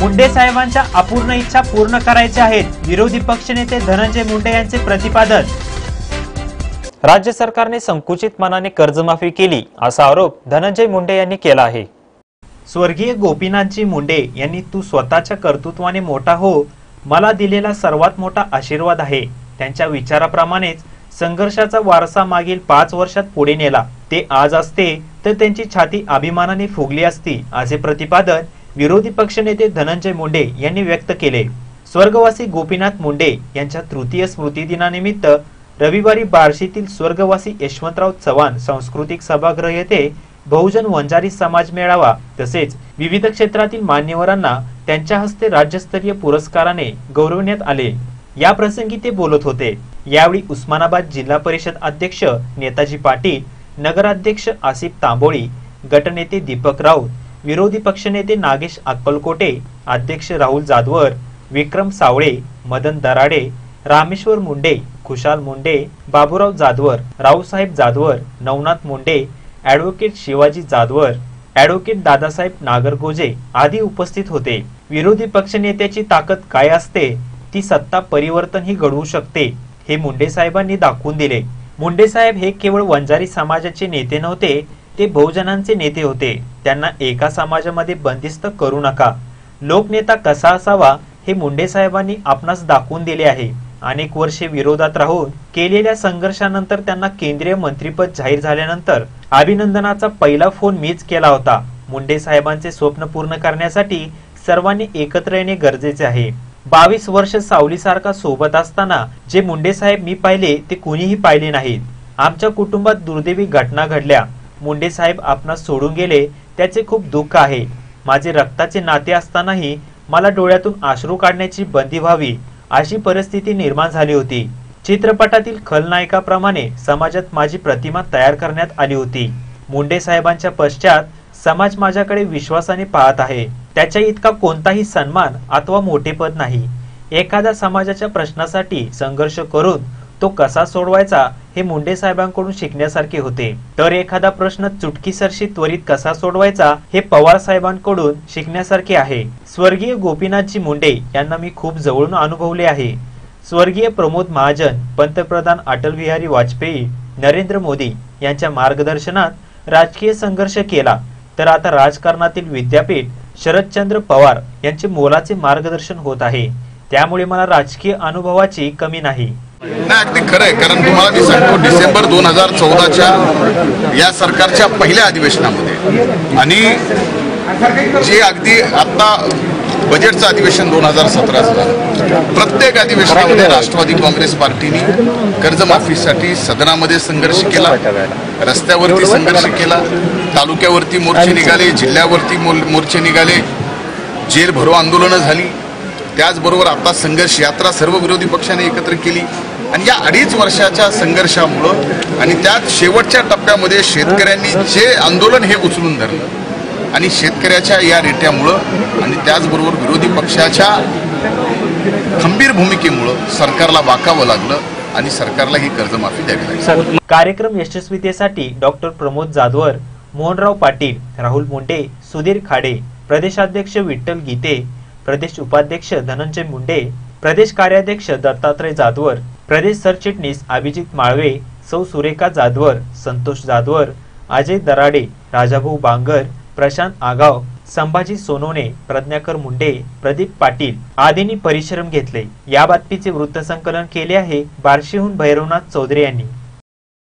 मुंडे साहेबांच्या अपूर्ण इच्छा पूर्ण करायच्या आहेत. विरोधी पक्षनेते धनंजय मुंडे यांचे प्रतिपादन. राज्य सरकारने संकुचित मनाने कर्जमाफी केली असा आरोप धनंजय मुंडे यांनी केला आहे. स्वर्गीय गोपीनाथजी मुंडे यांनी तू स्वतःच्या कर्तृत्वाने मोठा हो मला दिलेला सर्वात मोठा आशीर्वाद आहे. त्यांच्या विचाराप्रमाणेच संघर्षाचा वारसा मागील पाच वर्षात पुढे नेला. ते आज असते तर त्यांची छाती अभिमानाने फुगली असती असे प्रतिपादन विरोधी पक्षनेते धनंजय मुंडे यांनी व्यक्त केले. स्वर्गवासी गोपीनाथ मुंडे यांच्या तृतीय स्मृती दिनानिमित्त रविवारी बार्शीतील स्वर्गवासी यशवंतराव चव्हाण सांस्कृतिक सभागृह येथे बहुजन वंजारी समाज मेळावा तसेच विविध क्षेत्रातील मान्यवरांना त्यांच्या हस्ते राज्यस्तरीय पुरस्काराने गौरवण्यात आले. या प्रसंगी ते बोलत होते. यावेळी उस्मानाबाद जिल्हा परिषद अध्यक्ष नेताजी पाटील नगराध्यक्ष आसिफ तांबोळी गटनेते दीपक राऊत विरोधी पक्षनेते नागेश अक्कलकोटे अध्यक्ष राहुल जाधवर विक्रम सावळे मदन दराडे रामेश्वर मुंडे खुशाल मुंडे बाबूराव जाधवर रावसाहेब जाधवर नवनाथ मुंडे ॲडव्होकेट शिवाजी जाधवर ॲडव्होकेट दादासाहेब नागरगोजे आदी उपस्थित होते. विरोधी पक्षनेत्याची ताकद काय असते? ती सत्ता परिवर्तन ही घडवू शकते हे मुंडे साहेबांनी दाखवून दिले. मुंडे साहेब हे केवळ वंजारी समाजाचे नेते नव्हते ते बहुजनांचे नेते होते. त्यांना एका समाजामध्ये बंदिस्त करू नका. लोकनेता कसा असावा हे मुंडे साहेबांनी आपणास दाखवून दिले आहे. अनेक वर्षे विरोधात राहून केलेल्या संघर्षानंतर त्यांना केंद्रीय मंत्रीपद जाहीर झाल्यानंतर अभिनंदनाचा पहिला फोन मीच केला होता. मुंडे साहेबांचे स्वप्न पूर्ण करण्यासाठी सर्वांनी एकत्र येणे गरजेचे आहे. बावीस वर्ष सावलीसारखा सोबत असताना जे मुंडे साहेब मी पाहिले ते कुणीही पाहिले नाहीत. आमच्या कुटुंबात दुर्दैवी घटना घडल्या. मुंडे साहेब आपणास सोडून गेले त्याचे खूप दुःख आहे. माझे रक्ताचे नाते असतानाही मला डोळ्यातून आश्रू काढण्याची बंदी व्हावी अशी परिस्थिती निर्माण झाली होती. चित्रपटातील खलनायकाप्रमाणे समाजात माझी प्रतिमा तयार करण्यात आली होती. मुंडे साहेबांच्या पश्चात समाज माझ्याकडे विश्वासाने पाहत आहे. त्याच्या इतका कोणताही सन्मान अथवा मोठेपद नाही. एखाद्या समाजाच्या प्रश्नासाठी संघर्ष करून तो कसा सोडवायचा हे मुंडे साहेबांकडून शिकण्यासारखे होते. तर एखादा प्रश्न चुटकीसरशी त्वरित कसा सोडवायचा हे पवार साहेबांकडून शिकण्यासारखे आहे. स्वर्गीय गोपीनाथजी मुंडे यांना मी खूप जवळून अनुभवले आहे. स्वर्गीय प्रमोद महाजन पंतप्रधान अटल बिहारी वाजपेयी नरेंद्र मोदी यांच्या मार्गदर्शनात राजकीय संघर्ष केला. तर आता राजकारणातील विद्यापीठ शरदचंद्र पवार यांचे मोलाचे मार्गदर्शन होत आहे. त्यामुळे मला राजकीय अनुभवाची कमी नाही. नाही अगदी खरं आहे. कारण तुम्हाला मी सांगतो डिसेंबर दोन हजार चौदाच्या या सरकारच्या पहिल्या अधिवेशनामध्ये आणि जे अगदी आता बजेटचं अधिवेशन दोन हजार सतराचं झालं प्रत्येक अधिवेशनामध्ये राष्ट्रवादी काँग्रेस पार्टीने कर्जमाफीसाठी सदनामध्ये संघर्ष केला रस्त्यावरती संघर्ष केला तालुक्यावरती मोर्चे निघाले जिल्ह्यावरती मोल- मोर्चे निघाले जेल भरो आंदोलनं झाली त्याचबरोबर आता संघर्ष यात्रा सर्व विरोधी पक्षाने एकत्र केली. आणि या अडीच वर्षाच्या संघर्षामुळं आणि त्यात शेवटच्या टप्प्यामध्ये शेतकऱ्यांनी जे आंदोलन हे उचलून धरलं आणि शेतकऱ्याच्या या रेट्यामुळं आणि त्याचबरोबर विरोधी पक्षाच्या खंबीर भूमिकेमुळं सरकारला वाकावं लागलं आणि सरकारला ही कर्जमाफी द्यावी लागली. कार्यक्रम यशस्वीतेसाठी डॉक्टर प्रमोद जाधवर मोहनराव पाटील राहुल मुंडे सुधीर खाडे प्रदेशाध्यक्ष विठ्ठल गीते प्रदेश उपाध्यक्ष धनंजय मुंडे प्रदेश कार्याध्यक्ष दत्तात्रय जाधवर प्रदेश सरचिटणीस अभिजित माळवे सौ सुरेखा जाधवर संतोष जाधवर अजय दराडे राजाभाऊ बांगर प्रशांत आगाव संभाजी सोनोने प्रज्ञाकर मुंडे प्रदीप पाटील आदींनी परिश्रम घेतले. या बातमीचे वृत्तसंकलन केले आहे बार्शीहून भैरवनाथ चौधरी यांनी.